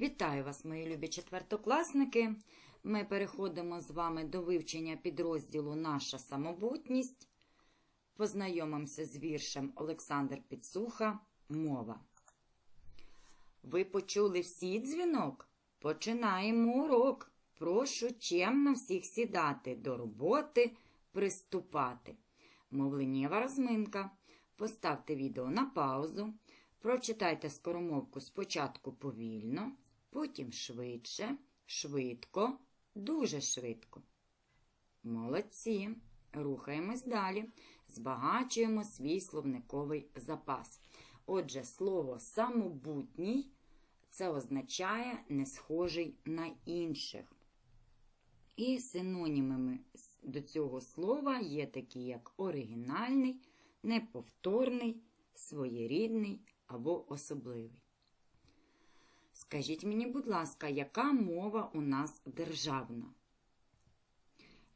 Вітаю вас, мої любі четвертокласники. Ми переходимо з вами до вивчення підрозділу Наша самобутність. Познайомимося з віршем Олександр Підсуха Мова. Ви почули всі дзвінок? Починаємо урок. Прошу чемно всіх сідати, до роботи приступати. Мовленнєва розминка. Поставте відео на паузу. Прочитайте скоромовку спочатку повільно, потім швидше, швидко, дуже швидко. Молодці. Рухаємось далі. Збагачуємо свій словниковий запас. Отже, слово самобутній це означає не схожий на інших. І синонімами до цього слова є такі, як оригінальний, неповторний, своєрідний або особливий. Скажіть мені, будь ласка, яка мова у нас державна?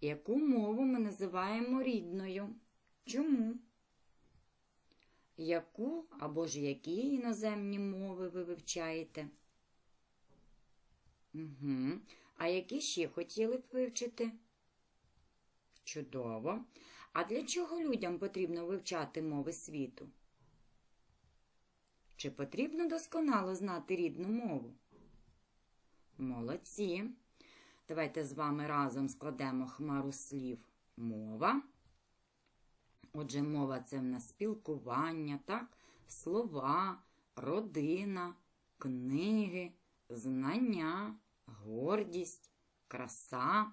Яку мову ми називаємо рідною? Чому? Яку або ж які іноземні мови ви вивчаєте? Угу. А які ще хотіли б вивчити? Чудово. А для чого людям потрібно вивчати мови світу? Чи потрібно досконало знати рідну мову? Молодці. Давайте з вами разом складемо хмару слів мова. Отже, мова це в нас спілкування, так? слова, родина, книги, знання, гордість, краса.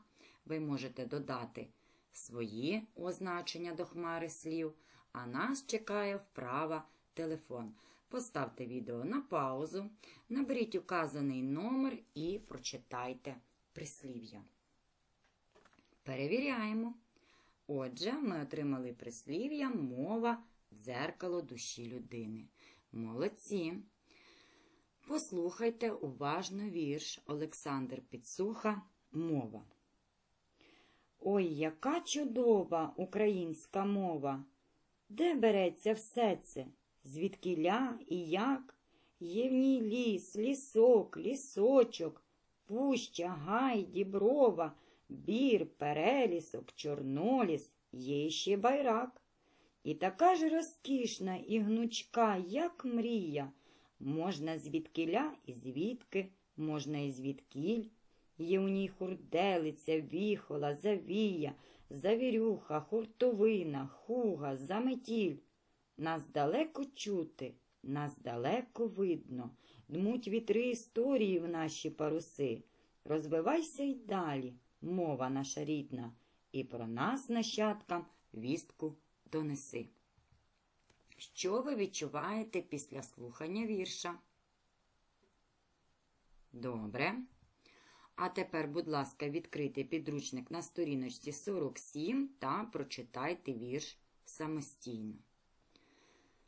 Ви можете додати свої означення до хмари слів, а нас чекає вправа телефон. Поставте відео на паузу, наберіть указаний номер і прочитайте прислів'я. Перевіряємо. Отже, ми отримали прислів'я мова дзеркало душі людини. Молодці. Послухайте уважно вірш Олександр Підсуха Мова. Ой, яка чудова українська мова! Де береться все це? Звідкіля і як? Є в ній ліс, лісок, лісочок, пуща, гай, діброва, бір, перелісок, чорноліс, є ще байрак. І така ж розкішна і гнучка, як мрія. Можна звідкиля і звідки, можна і звідкіль. Є у ній хурделиця, віхола, завія, завірюха, хуртовина, хуга, заметіль. Нас далеко чути, нас далеко видно, дмуть вітри історії в наші паруси. Розвивайся й далі, мова наша рідна, і про нас, нащадкам, вістку донеси. Що ви відчуваєте після слухання вірша? Добре. А тепер, будь ласка, відкрийте підручник на сторіночці 47 та прочитайте вірш самостійно.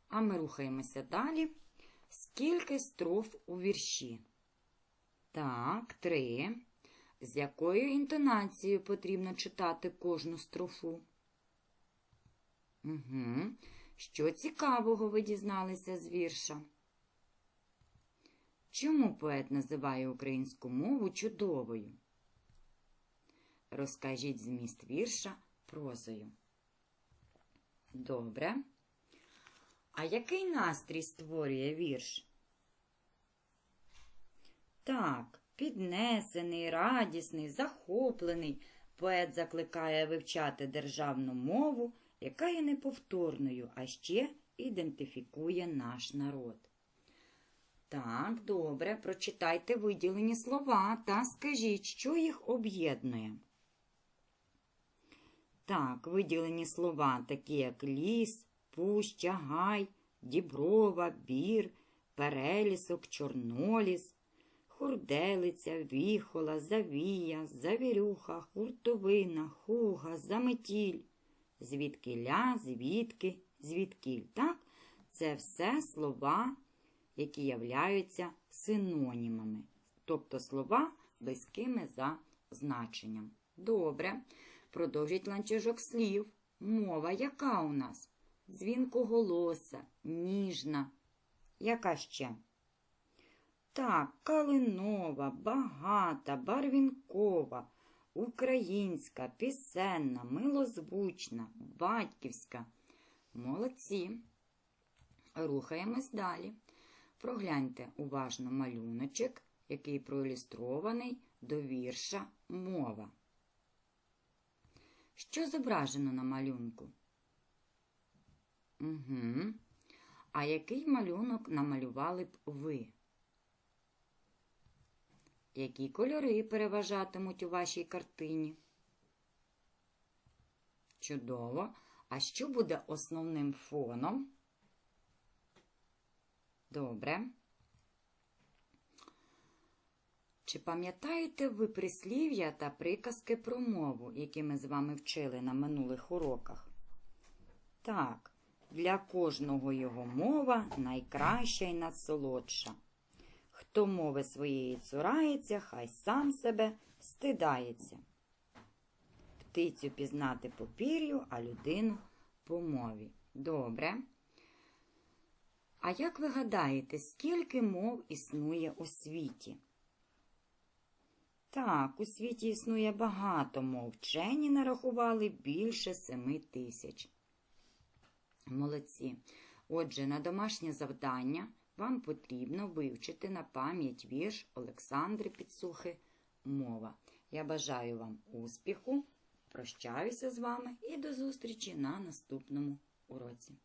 А ми рухаємося далі. Скільки строф у вірші? Так, три. З якою інтонацією потрібно читати кожну строфу? Угу. Що цікавого ви дізналися з вірша? Чому поет називає українську мову чудовою? Розкажіть зміст вірша прозою. Добре. А який настрій створює вірш? Так, піднесений, радісний, захоплений. Поет закликає вивчати державну мову, яка є неповторною, а ще ідентифікує наш народ. Так, добре, прочитайте виділені слова та скажіть, що їх об'єднує. Так, виділені слова, такі як ліс, пуща, гай, діброва, бір, перелісок, чорноліс, хурделиця, віхола, завія, завірюха, хуртовина, хуга, заметіль, звідкиля, звідки, звідкіль. Так, це все слова, які являються синонімами, тобто слова близькими за значенням. Добре. Продовжіть ланцюжок слів. Мова яка у нас? Дзвінкоголоса, ніжна. Яка ще? Так, калинова, багата, барвінкова, українська, пісенна, милозвучна, батьківська. Молодці. Рухаємось далі. Прогляньте уважно малюночок, який проілюстрований до вірша мова. Що зображено на малюнку? Угу. А який малюнок намалювали б ви? Які кольори переважатимуть у вашій картині? Чудово. А що буде основним фоном? Добре. Чи пам'ятаєте ви прислів'я та приказки про мову, які ми з вами вчили на минулих уроках? Так, для кожного його мова найкраща і найсолодша. Хто мови своєї цурається, хай сам себе стидається. Птицю пізнати по пір'ю, а людину по мові. Добре. А як ви гадаєте, скільки мов існує у світі? Так, у світі існує багато мов. Вчені нарахували більше семи тисяч. Молодці. Отже, на домашнє завдання вам потрібно вивчити на пам'ять вірш Олександри Підсухи Мова. Я бажаю вам успіху, прощаюся з вами і до зустрічі на наступному уроці.